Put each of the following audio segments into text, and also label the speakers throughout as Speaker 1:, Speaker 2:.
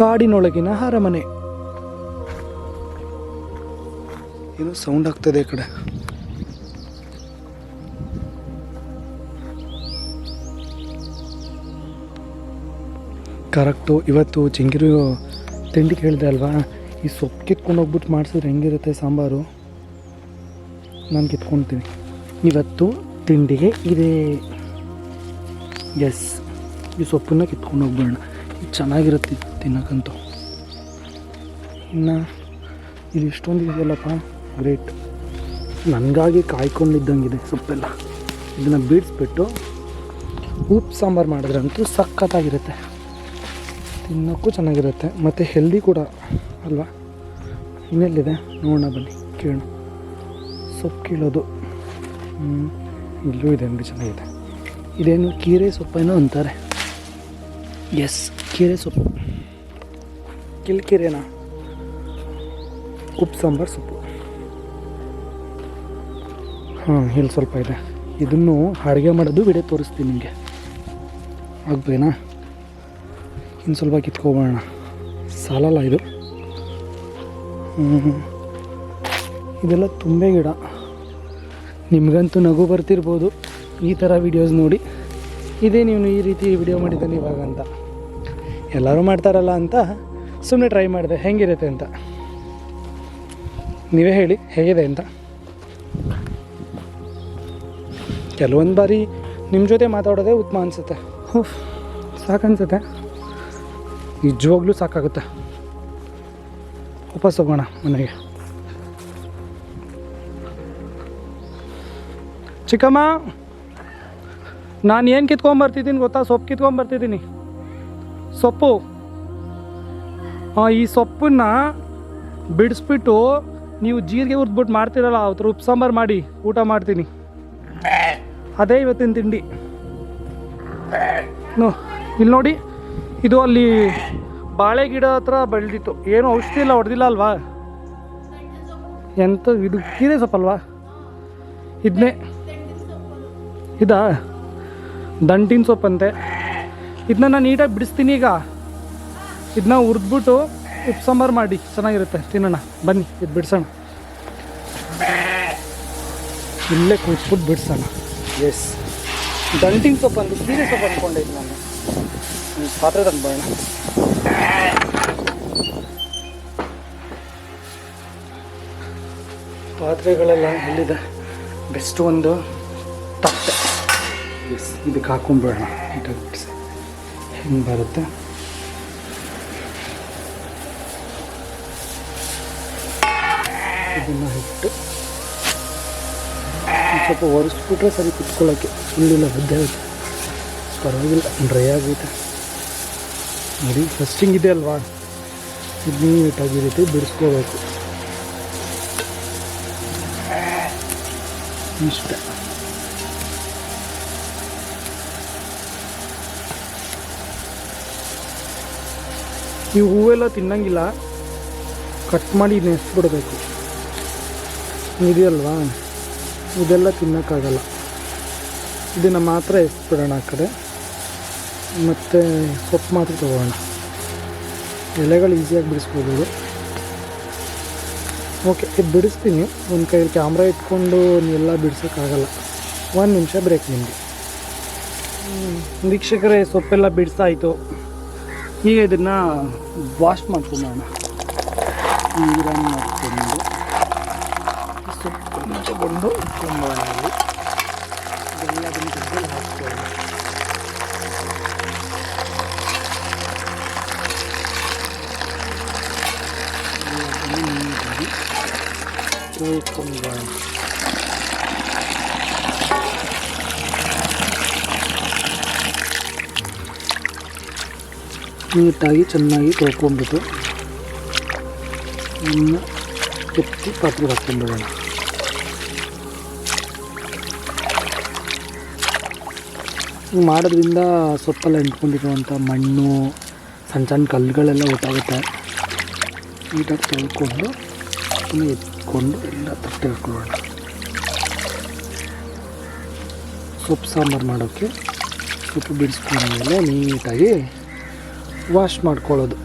Speaker 1: ಕಾಡಿನೊಳಗಿನ ಅರಮನೆ. ಏನೋ ಸೌಂಡ್ ಆಗ್ತದೆ ಈ ಕಡೆ. ಕರೆಕ್ಟು, ಇವತ್ತು ಚಿಂಗಿರು ತಿಂಡಿ ಕೇಳಿದೆ ಅಲ್ವಾ? ಈ ಸೊಪ್ಪು ಕಿತ್ಕೊಂಡು ಹೋಗ್ಬಿಟ್ಟು ಮಾಡಿಸಿದ್ರೆ ಹೆಂಗಿರುತ್ತೆ ಸಾಂಬಾರು? ನಾನು ಕಿತ್ಕೊಳ್ತೀನಿ ಇವತ್ತು ತಿಂಡಿಗೆ ಇದೆ. ಎಸ್ ಈ ಸೊಪ್ಪನ್ನ ಕಿತ್ಕೊಂಡು ಹೋಗ್ಬೇಡ ಚೆನ್ನಾಗಿರುತ್ತೆ ತಿನ್ನೋಕ್ಕಂತೂ. ಇನ್ನು ಇದು ಇಷ್ಟೊಂದು ಇದೆಯಲ್ಲಪ್ಪ? ಗ್ರೇಟ್ ನನಗಾಗಿ ಕಾಯ್ಕೊಂಡಿದ್ದಂಗಿದೆ ಸೊಪ್ಪೆಲ್ಲ. ಇದನ್ನು ಬೀಡಿಸ್ಬಿಟ್ಟು ಉಪ್ಪು ಸಾಂಬಾರು ಮಾಡಿದ್ರಂತೂ ಸಖತ್ತಾಗಿರುತ್ತೆ. ತಿನ್ನೋಕ್ಕೂ ಚೆನ್ನಾಗಿರುತ್ತೆ. ಮತ್ತು ಹೆಲ್ದಿ ಕೂಡ ಅಲ್ವಾ? ಇನ್ನೆಲ್ಲಿದೆ? ನೋಡೋಣ ಬನ್ನಿ, ಕೇಳೋಣ. ಸೊಪ್ಪು ಕೀಳೋದು. ಹ್ಞೂ ಇಲ್ಲೂ ಇದೆ, ಅಂಗಡಿ ಚೆನ್ನಾಗಿದೆ. ಇದೇನು ಕೀರೆ ಸೊಪ್ಪೇನೋ ಅಂತಾರೆ. ಎಸ್ ಕೀರೆ ಸೊಪ್ಪು. ಕಿಲ್ಕೀರೆನಾ ಉಪ್ಪು ಸಾಂಬಾರು ಸೊಪ್ಪು. ಹಾಂ ಇಲ್ಲಿ ಸ್ವಲ್ಪ ಇದೆ. ಇದನ್ನು ಅಡುಗೆ ಮಾಡೋದು ವಿಡಿಯೋ ತೋರಿಸ್ತೀನಿ ನಿಮಗೆ. ಆಗ್ಬೇನಾ? ಇನ್ನು ಸ್ವಲ್ಪ ಕಿತ್ಕೊಬೋಣ. ಸಾಲಲ್ಲ ಇದು. ಇದೆಲ್ಲ ತುಂಬೆ ಗಿಡ. ನಿಮಗಂತೂ ನಗು ಬರ್ತಿರ್ಬೋದು. ಈ ಥರ ವೀಡಿಯೋಸ್ ನೋಡಿ. ಇದೇ ನೀವು ಈ ರೀತಿ ವಿಡಿಯೋ ಮಾಡಿದ್ದಾನೆ ಇವಾಗ ಅಂತ. ಎಲ್ಲರೂ ಮಾಡ್ತಾರಲ್ಲ ಅಂತ ಸುಮ್ಮನೆ ಟ್ರೈ ಮಾಡಿದೆ ಹೆಂಗಿರುತ್ತೆ ಅಂತ. ನೀವೇ ಹೇಳಿ ಹೇಗಿದೆ ಅಂತ. ಕೆಲವೊಂದು ಬಾರಿ ನಿಮ್ಮ ಜೊತೆ ಮಾತಾಡೋದೇ ಉತ್ತಮ ಅನಿಸುತ್ತೆ. ಹೋ ಸಾಕನ್ಸುತ್ತೆ. ನಿಜವಾಗ್ಲೂ ಸಾಕಾಗುತ್ತೆ. ವಾಪಸ್ ಹೋಗೋಣ ಮನೆಗೆ. ಚಿಕ್ಕಮ್ಮ! ನಾನು ಏನು ಕಿತ್ಕೊಂಬರ್ತಿದ್ದೀನಿ ಗೊತ್ತಾ? ಸೊಪ್ಪು ಕಿತ್ಕೊಂಬರ್ತಿದ್ದೀನಿ. ಸೊಪ್ಪು. ಈ ಸೊಪ್ಪನ್ನು ಬಿಡಿಸ್ಬಿಟ್ಟು ನೀವು ಜೀರಿಗೆ ಉರ್ದ್ಬಿಟ್ಟು ಮಾಡ್ತೀರಲ್ಲ, ಅವತ್ತು ಉಪ್ಪು ಸಾಂಬಾರು ಮಾಡಿ, ಊಟ ಮಾಡ್ತೀನಿ. ಅದೇ ಇವತ್ತಿನ ತಿಂಡಿ. ಇಲ್ಲಿ ನೋಡಿ, ಇದು ಅಲ್ಲಿ ಬಾಳೆ ಗಿಡ ಹತ್ರ ಬೆಳೆದಿತ್ತು. ಏನು ಔಷಧಿ ಇಲ್ಲ ಹೊಡೆದಿಲ್ಲ ಅಲ್ವಾ? ಎಂತ, ಇದು ಕೀರೆ ಸೊಪ್ಪಲ್ವಾ? ಇದನ್ನೇ ಇದಾ? ದಂಟಿನ ಸೊಪ್ಪಂತೆ. ಇದನ್ನ ನಾನು ನೀಟಾಗಿ ಬಿಡಿಸ್ತೀನಿ ಈಗ. ಇದನ್ನ ಹುರಿದ್ಬಿಟ್ಟು ಉಪ್ಪು ಸಾಂಬಾರು ಮಾಡಿ. ಚೆನ್ನಾಗಿರುತ್ತೆ. ತಿನ್ನೋಣ. ಬನ್ನಿ, ಇದು ಬಿಡಿಸೋಣ. ಇಲ್ಲೇ ಕೂತ್ಬಿಟ್ಟು ಬಿಡಿಸೋಣ. ಎಸ್ ದಂಟಿನ ಸೊಪ್ಪು ಅಂತ ಸೀರೆ ಸೊಪ್ಪು ಅಂದ್ಕೊಂಡಿದ್ದು ನಾನು. ಪಾತ್ರೆ ತಂದ್ಬೋಣ ಪಾತ್ರೆಗಳೆಲ್ಲ ಎಲ್ಲಿದೆ? ಬೆಸ್ಟ್ ಒಂದು ತಟ್ಟೆ. ಎಸ್ ಇದಕ್ಕೆ ಹಾಕೊಂಡ್ಬೇಡ ನೀಟಾಗಿ ಬಿಡಿಸಿ ಹೆಂಗೆ ಬರುತ್ತೆ? ಇದನ್ನು ಇಟ್ಟು ಸ್ವಲ್ಪ ಒರೆಸ್ಬಿಟ್ರೆ ಸರಿ ಕುತ್ಕೊಳ್ಳೋಕ್ಕೆ ಫುಲ್ಲಿಲ್ಲ ಬದ್ದೆ ಆಗುತ್ತೆ. ಪರವಾಗಿಲ್ಲ ಡ್ರೈ ಆಗೈತೆ ನೋಡಿ ಫಸ್ಟಿಂಗ್ ಇದೆ ಅಲ್ವಾ? ಇದು ನೀಟಾಗಿ ರೀತಿ ಬಿಡಿಸ್ಕೋಬೇಕು. ಇಷ್ಟ. ಈ ಹೂವೆಲ್ಲ ತಿನ್ನಂಗಿಲ್ಲ. ಕಟ್ ಮಾಡಿ ನೆನೆಸ್ಬಿಡ್ಬೇಕು ಇದೆಯಲ್ವಾ ಇದೆಲ್ಲ ತಿನ್ನೋಕ್ಕಾಗಲ್ಲ. ಇದನ್ನು ಮಾತ್ರ ಎಸ್ಬಿಡೋಣ ಆ ಕಡೆ. ಮತ್ತು ಸೊಪ್ಪು ಮಾತ್ರ ತೊಗೊಳ್ಳೋಣ ಎಲೆಗಳು ಈಸಿಯಾಗಿ ಬಿಡಿಸ್ಬೋದು ಓಕೆ ಇದು ಬಿಡಿಸ್ತೀನಿ. ಒಂದು ಕೈಯಲ್ಲಿ ಕ್ಯಾಮ್ರಾ ಇಟ್ಕೊಂಡು ಎಲ್ಲ ಬಿಡಿಸೋಕ್ಕಾಗಲ್ಲ. ಒಂದು ನಿಮಿಷ ಬ್ರೇಕ್ ನಿಮಗೆ. ವೀಕ್ಷಕರೇ, ಸೊಪ್ಪೆಲ್ಲ ಬಿಡಿಸಾಯಿತು. ಈಗ ಇದನ್ನು ವಾಶ್ ಮಾಡ್ಕೊಂಬೋಣ ನೀರನ್ನು ಹಾಕ್ಕೊಂಡು ಸೊಪ್ಪನ್ನು ತಗೊಂಡು ಇಟ್ಕೊಂಬೋಣ ಇಲ್ಲಿ. ಇದೆಲ್ಲದನ್ನು ತೆಗೆದು ಹಾಕ್ಕೊಳ್ಳೋಣ. ಇದನ್ನು ನೀಟಾಗಿ ತೊಳ್ಕೊಂಬೋಣ ನೀಟಾಗಿ ಚೆನ್ನಾಗಿ ತೊಳ್ಕೊಂಡ್ಬಿಟ್ಟು ಇನ್ನು ಎತ್ತಿ ಪಾತ್ರೆಗೆ ಹಾಕ್ಕೊಂಡ್ಬಿಡೋಣ. ಹಿಂಗೆ ಮಾಡೋದ್ರಿಂದ ಸೊಪ್ಪೆಲ್ಲ ಎಂಟ್ಕೊಂಡಿರುವಂಥ ಮಣ್ಣು, ಸಣ್ಣ ಸಣ್ಣ ಕಲ್ಲುಗಳೆಲ್ಲ ಒಟ್ಟಾಗುತ್ತೆ ನೀಟಾಗಿ ತೊಳ್ಕೊಂಡು ಎತ್ಕೊಂಡು ಎಲ್ಲ ತಟ್ಟೆ ಹಾಕೊಳ್ಳೋಣ ಸೊಪ್ಪು ಸಾಂಬಾರು ಮಾಡೋಕ್ಕೆ ಸೊಪ್ಪು ಬಿಡಿಸ್ಕೊಂಡ್ಮೇಲೆ ನೀಟಾಗಿ ವಾಶ್ ಮಾಡ್ಕೊಳ್ಳೋದು.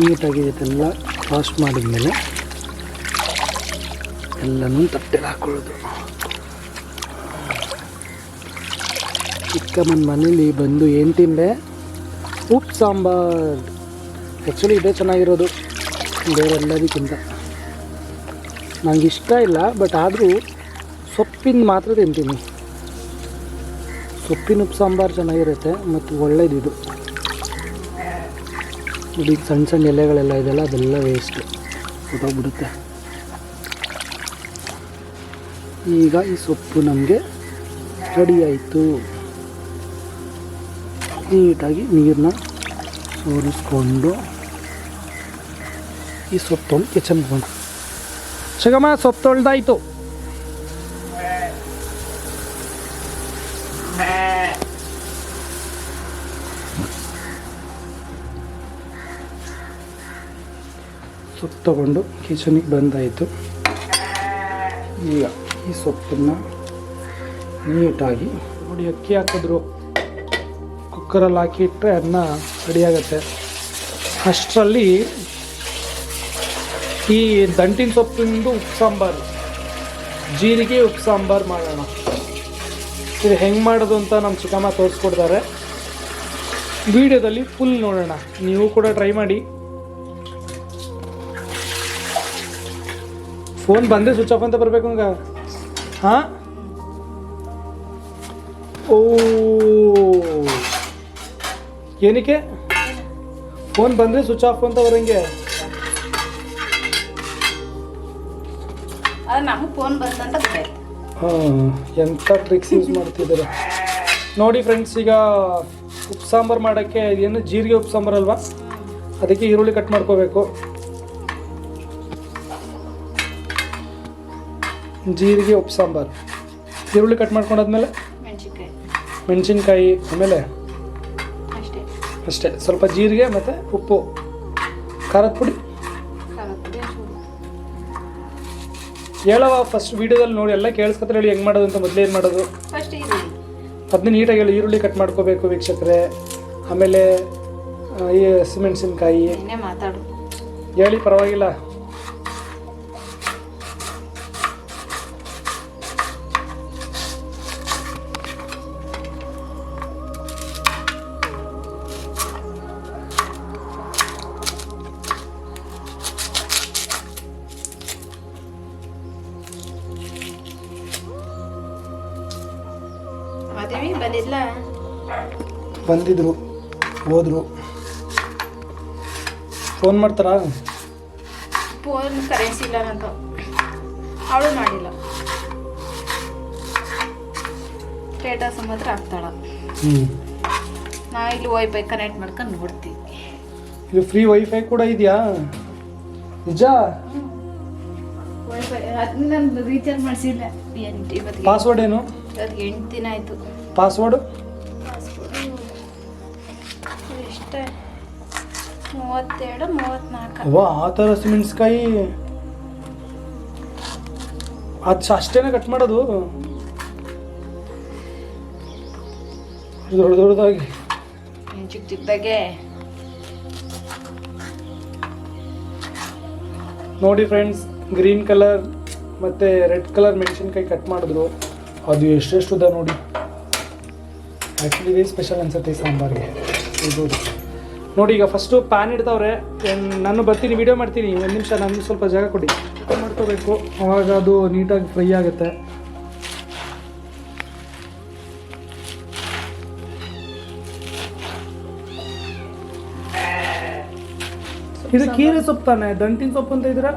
Speaker 1: ನೀಟಾಗಿ ಇದೆಲ್ಲ ವಾಶ್ ಮಾಡಿದ್ಮೇಲೆ ಎಲ್ಲನೂ ತಟ್ಟೆಗೆ ಹಾಕೊಳ್ಳೋದು. ಚಿಕ್ಕಮ್ಮನ ಮನೇಲಿ ಬಂದು ಏನು ತಿಂದೆ? ಉಪ್ಪು ಸಾಂಬಾರ್. ಆ್ಯಕ್ಚುಲಿ ಇದೇ ಚೆನ್ನಾಗಿರೋದು. ಬೇರೆಲ್ಲದಕ್ಕಿಂತ ನನಗಿಷ್ಟ ಇಲ್ಲ ಬಟ್ ಆದರೂ ಸೊಪ್ಪಿಂದ ಮಾತ್ರ ತಿಂತೀನಿ. ಸೊಪ್ಪಿನ ಉಪ್ಪು ಸಾಂಬಾರು ಚೆನ್ನಾಗಿರುತ್ತೆ ಮತ್ತು ಒಳ್ಳೇದಿದು. ಇದು ಇಲ್ಲಿ ಸಣ್ಣ ಸಣ್ಣ ಎಲೆಗಳೆಲ್ಲ ಇದೆಲ್ಲ, ಅದೆಲ್ಲ ವೇಸ್ಟ್ ಹೊಟ್ಟೋಗ್ಬಿಡುತ್ತೆ ಈಗ ಈ ಸೊಪ್ಪು ನಮಗೆ ರೆಡಿ ಆಯಿತು. ನೀಟಾಗಿ ನೀರನ್ನ ಸೋರಿಸ್ಕೊಂಡು ಈ ಸೊಪ್ಪು ಕಿಚನ್ಗೆ ಬಂದು ಶಗಮ ಸೊಪ್ಪು ತೊಳ್ದಾಯ್ತು. ಸೊಪ್ಪು ತಗೊಂಡು ಕಿಚನಿಗೆ ಬಂದಾಯಿತು. ಈಗ ಈ ಸೊಪ್ಪನ್ನು ನೀಟಾಗಿ ನೋಡಿ, ಅಕ್ಕಿ ಹಾಕಿದ್ರು. ಕುಕ್ಕರಲ್ಲಿ ಹಾಕಿ ಇಟ್ಟರೆ ಅನ್ನ ರೆಡಿಯಾಗತ್ತೆ ಅಷ್ಟರಲ್ಲಿ ಈ ದಂಟಿನ ಸೊಪ್ಪಿಂದು ಉಪ್ಪು ಸಾಂಬಾರು, ಜೀರಿಗೆ ಉಪ್ಪು ಸಾಂಬಾರು ಮಾಡೋಣ. ಇದು ಹೆಂಗೆ ಮಾಡೋದು ಅಂತ ನಮ್ಮ ಚಿಕ್ಕಮ್ಮ ತೋರಿಸ್ಕೊಡ್ತಾರೆ. ವಿಡಿಯೋದಲ್ಲಿ ಫುಲ್ ನೋಡೋಣ. ನೀವು ಕೂಡ ಟ್ರೈ ಮಾಡಿ. ಫೋನ್ ಬಂದೇ ಸ್ವಿಚ್ ಆಫ್ ಅಂತ ಬರಬೇಕು ಹಂಗ. ಹಾಂ? ಓ. ಏನಕ್ಕೆ? ಫೋನ್ ಬಂದರೆ ಸ್ವಿಚ್ ಆಫ್ ಅಂತ ಬರಂಗೆ. ಹಾಂ ಎಂಥ ಟ್ರಿಕ್ಸ್ ಯೂಸ್ ಮಾಡ್ತಿದ್ದಾರೆ? ನೋಡಿ ಫ್ರೆಂಡ್ಸ್ ಈಗ ಉಪ್ಪು ಸಾಂಬಾರು ಮಾಡೋಕ್ಕೆ ಏನು ಜೀರಿಗೆ ಉಪ್ಪು ಸಾಂಬಾರು ಅಲ್ವಾ? ಅದಕ್ಕೆ ಈರುಳ್ಳಿ ಕಟ್ ಮಾಡ್ಕೋಬೇಕು. ಜೀರಿಗೆ ಉಪ್ಪು ಸಾಂಬಾರು. ಈರುಳ್ಳಿ ಕಟ್ ಮಾಡ್ಕೊಂಡಾದ್ಮೇಲೆ?
Speaker 2: ಮೆಣಸಿನ್ಕಾಯಿ.
Speaker 1: ಮೆಣಸಿನ್ಕಾಯಿ ಆಮೇಲೆ?
Speaker 2: ಅಷ್ಟೇ.
Speaker 1: ಸ್ವಲ್ಪ ಜೀರಿಗೆ ಮತ್ತು ಉಪ್ಪು. ಖಾರದ ಪುಡಿ? ಹೇಳವ ಫಸ್ಟ್ ವೀಡಿಯೋದಲ್ಲಿ ನೋಡಿ ಎಲ್ಲ ಕೇಳಿಸ್ಕೊತಾರೆ ಹೇಳಿ ಹೆಂಗೆ ಮಾಡೋದು ಅಂತ ಮೊದಲೇ ಏನು ಮಾಡೋದು? ಅದನ್ನ ನೀಟಾಗಿ ಹೇಳಿ ಈರುಳ್ಳಿ ಕಟ್ ಮಾಡ್ಕೋಬೇಕು ವೀಕ್ಷಕರೇ. ಆಮೇಲೆ ಈ ಹಸಿಮೆಣಸಿನ್ಕಾಯಿ ಹೇಳಿ ಪರವಾಗಿಲ್ಲ.
Speaker 2: ಬಂದಿದ್ಲ?
Speaker 1: ಬಂದಿದ್ರು ಹೋದ್ರು. ಫೋನ್ ಮಾಡ್ತಾರಾ?
Speaker 2: ಫೋನ್ ಕರೆನ್ಸಿ ಇಲ್ಲ ಅಂತ. ಅವಳು ಮಾಡಿಲ್ಲ. ಡೇಟಾ ಮಾತ್ರ ಹಾಕ್ತಾಳ.
Speaker 1: ಹ್ಞೂ
Speaker 2: ನಾ ಇಲ್ಲಿ ವೈಫೈ ಕನೆಕ್ಟ್ ಮಾಡ್ಕೊಂಡು ನೋಡ್ತೀವಿ
Speaker 1: ಇದು ಫ್ರೀ ವೈಫೈ ಕೂಡ ಇದೆಯಾ? ನಿಜ?
Speaker 2: ವೈಫೈ ಅದನ್ನ ನಾನು ರೀಚಾರ್ಜ್ ಮಾಡಿಸಿಲ್ಲ ಎಂಟು ಇವತ್ತಿಗೆ
Speaker 1: ಪಾಸ್ವರ್ಡ್ ಏನು?
Speaker 2: ಅದು ಎಂಟು ದಿನ ಆಯಿತು.
Speaker 1: ಪಾಸ್ವರ್ಡ್
Speaker 2: ಮೂವತ್ತೆರಡು ಮೂವತ್ತ್ನಾಲ್ಕು
Speaker 1: ಅವ್ವ ಆ ಥರ ಹಸಿಮೆಣಸ್ಕಾಯಿ ಅದು ಅಷ್ಟೇನೆ ಕಟ್ ಮಾಡೋದು. ದೊಡ್ಡ ದೊಡ್ಡದಾಗಿ.
Speaker 2: ಚಿಕ್ಕದಾಗೆ
Speaker 1: ನೋಡಿ ಫ್ರೆಂಡ್ಸ್ ಗ್ರೀನ್ ಕಲರ್ ಮತ್ತು ರೆಡ್ ಕಲರ್ ಮೆಣಸಿನ್ಕಾಯಿ ಕಟ್ ಮಾಡಿದ್ರು. ಅದು ಎಷ್ಟೆಷ್ಟು ಉದ್ದ ನೋಡಿ. ಆ್ಯಕ್ಚುಲಿ ಇದೇ ಸ್ಪೆಷಲ್ ಅನ್ಸುತ್ತೆ ಈ ಸಾಂಬಾರಿಗೆ. ಇದು ನೋಡಿ ಈಗ ಫಸ್ಟು ಪ್ಯಾನ್ ಇಡ್ತಾವ್ರೆ. ನಾನು ಬರ್ತೀನಿ ವಿಡಿಯೋ ಮಾಡ್ತೀನಿ. ಒಂದು ನಿಮಿಷ ನನಗೆ ಸ್ವಲ್ಪ ಜಾಗ ಕೊಡಿ. ಮಾಡ್ಕೋಬೇಕು. ಆವಾಗ ಅದು ನೀಟಾಗಿ ಫ್ರೈ ಆಗುತ್ತೆ. ಇದು ಕೀರೆ ಸೊಪ್ಪು ತಾನೆ? ದಂಟಿನ ಸೊಪ್ಪು ಅಂತ
Speaker 2: ಇದ್ರ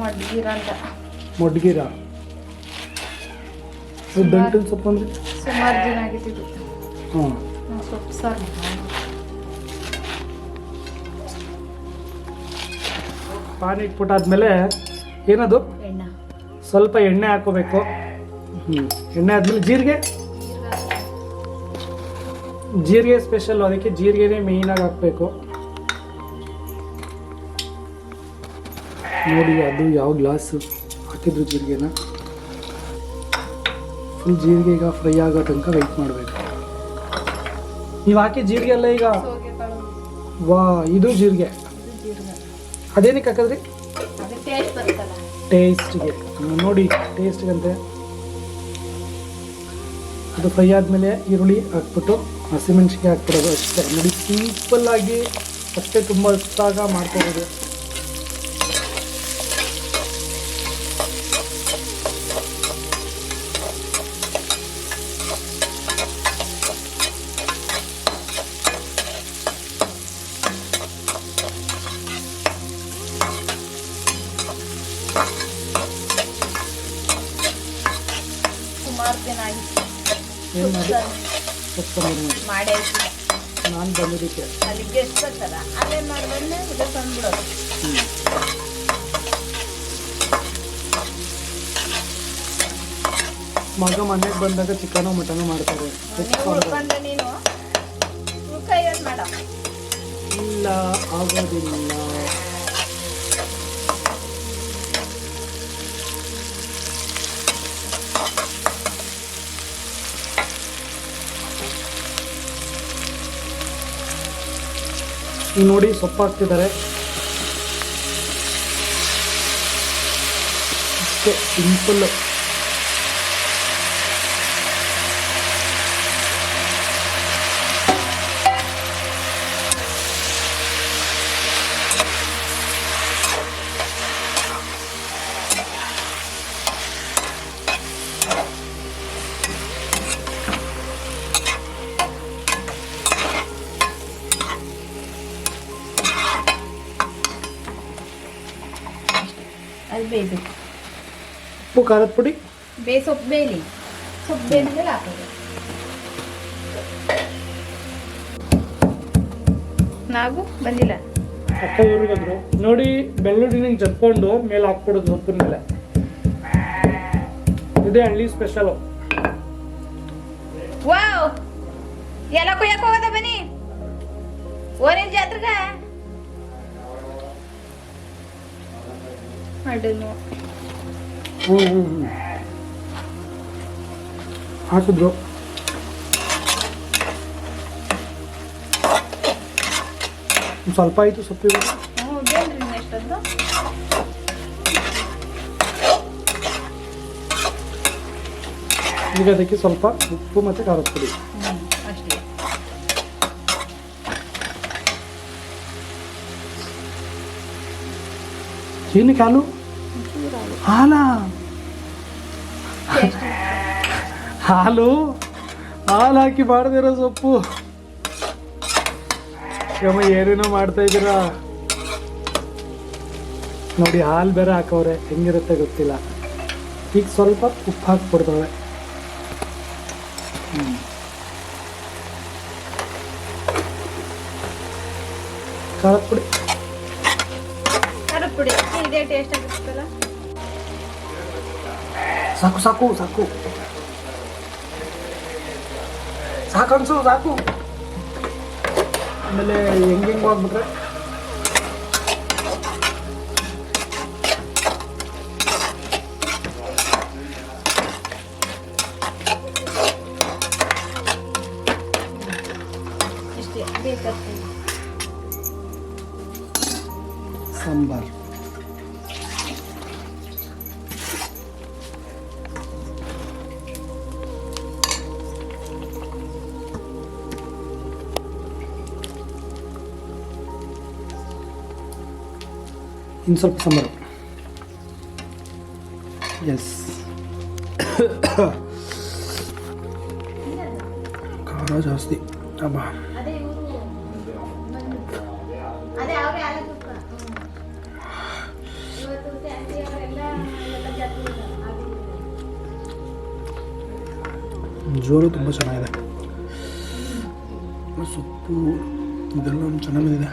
Speaker 2: ಮೊಡ್ಗೀರ
Speaker 1: ಮಡ್ಗಿರ. ದಂಟಿನ ಸೊಪ್ಪು ಅಂದ್ರೆ?
Speaker 2: ಸುಮಾರು ದಿನ ಆಗಿತ್ತು
Speaker 1: ಹಾಂ
Speaker 2: ನಾವು ಸೊಪ್ಪು ಸಾರು.
Speaker 1: ಪಾನ್ ಇಟ್ಬಿಟ್ಟಾದ್ಮೇಲೆ ಏನದು?
Speaker 2: ಎಣ್ಣೆ.
Speaker 1: ಸ್ವಲ್ಪ ಎಣ್ಣೆ ಹಾಕೋಬೇಕು. ಹ್ಞೂ ಎಣ್ಣೆ ಆದಮೇಲೆ ಜೀರಿಗೆ? ಜೀರಿಗೆ ಸ್ಪೆಷಲ್ ಅದಕ್ಕೆ ಜೀರಿಗೆನೇ ಮೇಯ್ನಾಗಿ ಹಾಕಬೇಕು. ನೋಡಿ ಅದು ಯಾವ ಗ್ಲಾಸು ಹಾಕಿದ್ರು ಜೀರಿಗೆನ? ಜೀರಿಗೆ ಈಗ ಫ್ರೈ ಆಗೋ ತನಕ ವೆಯ್ಟ್ ಮಾಡಬೇಕು. ನೀವು ಹಾಕಿ ಜೀರಿಗೆ ಅಲ್ಲ ಈಗ ವಾ, ಇದು ಜೀರಿಗೆ. ಅದೇನಕ್ಕೆ ಹಾಕಿದ್ರಿ? ಟೇಸ್ಟ್ಗೆ. ನೋಡಿ, ಟೇಸ್ಟ್ಗಂತೆ. ಅದು ಫ್ರೈ ಆದಮೇಲೆ ಈರುಳ್ಳಿ ಹಾಕ್ಬಿಟ್ಟು ಹಸಿಮೆಣ್ಸಿಗೆ ಹಾಕ್ಬಿಡೋದು ಅಷ್ಟೇ. ನೋಡಿ ಸಿಂಪಲ್ ಆಗಿ ಅಷ್ಟೇ ತುಂಬ ಹೊತ್ತಾಗ ಮಾಡ್ಕೋಬೋದು
Speaker 2: ಸುಮಾರು ದಿನ
Speaker 1: ಏನು ಮಾಡಿ? ಮಾಡಿ.
Speaker 2: ಆಯ್ತು
Speaker 1: ನಾನು ಬಂದಿದ್ದಕ್ಕೆ.
Speaker 2: ಅಲ್ಲಿ ಗೆಸ್ಟ್ ಬರ್ತಾರ ಮಾಡಿದ್ರೆ ಇದು ತಂದ್ಬಿಡೋದು.
Speaker 1: ಮಗ ಮನೆಗೆ ಬಂದಾಗ ಚಿಕನು ಮಟನು ಮಾಡ್ತಾರೆ.
Speaker 2: ನೀನು ಏನ್ ಮಾಡ?
Speaker 1: ಇಲ್ಲ ಆಗೋದಿಲ್ಲ. ಈಗ ನೋಡಿ ಸೊಪ್ಪು ಹಾಕ್ತಿದ್ದಾರೆ. ಅಷ್ಟೇ
Speaker 2: ಅದು
Speaker 1: ಉಪ್ಪು ಖಾರದ ಪುಡಿ?
Speaker 2: ಬೇ ಸೊಪ್ಪು ಬೇಯಲಿ ಸೊಪ್ಪು ಬೇಯ್ದ್ಮೇಲೆ ಹಾಕೋದು. ನಾವು ಬಂದಿಲ್ಲ.
Speaker 1: ಅಕ್ಕ ಊರಿಗಂದ್ರು ನೋಡಿ ಬೆಳ್ಳುಳ್ಳಿನ ಜರ್ಕೊಂಡು ಮೇಲೆ ಹಾಕ್ಬಿಡೋದು ಸೊಪ್ಪಿನ ಮೇಲೆ. ಇದೇ ಹಳ್ಳಿ ಸ್ಪೆಷಲು
Speaker 2: ವಾವ್! ಎಲ್ಲ ಕುಯ್ಯಕ್ಕೆ ಹೋಗೋದ ಬನ್ನಿ? ಓರಿನ ಜಾತ್ರೆಗ?
Speaker 1: ಹ್ಞೂ ಹಾಕಿದ್ರು. ಸ್ವಲ್ಪ ಆಯಿತು ಸೊಪ್ಪಿಗೆ ಈಗ ಅದಕ್ಕೆ ಸ್ವಲ್ಪ ಉಪ್ಪು ಮತ್ತು ಖಾರದ ಪುಡಿ. ಏನಕ್ಕೆ ಹಾಲು? ಹಾಲು? ಹಾಲು ಹಾಕಿ ಮಾಡ್ದಿರೋ ಸೊಪ್ಪು. ಯಮ್ಮ ಏನೇನೋ ಮಾಡ್ತಾ ಇದ್ದೀರಾ? ನೋಡಿ ಹಾಲು ಬೇರೆ ಹಾಕವ್ರೆ. ಹೆಂಗಿರುತ್ತೆ ಗೊತ್ತಿಲ್ಲ. ಈಗ ಸ್ವಲ್ಪ ಉಪ್ಪು ಹಾಕ್ಬಿಡ್ತವೆ ಹ್ಮ್. ಖಾರದ ಪುಡಿ
Speaker 2: ಖಾರದ ಪುಡಿ ಇದೇ ಟೇಸ್ಟ್ ಆಗುತ್ತಲ್ಲ
Speaker 1: ಸಾಕು ಸಾಕು ಸಾಕು ಸಾಕನ್ಸು ಸಾಕು ಆಮೇಲೆ ಹೆಂಗೆ ಹೆಂಗೆ ಹೋಗ್ಬಿಟ್ರೆ ಇನ್ನು ಸ್ವಲ್ಪ ಸಾಂಬಾರು. ಎಸ್ ಖಾರ ಜಾಸ್ತಿ.
Speaker 2: ಹಾಗೆ
Speaker 1: ಜೋರು ತುಂಬ ಚೆನ್ನಾಗಿದೆ. ಸೊಪ್ಪು ಇದೆಲ್ಲ ಚೆನ್ನಾಗಿದೆ.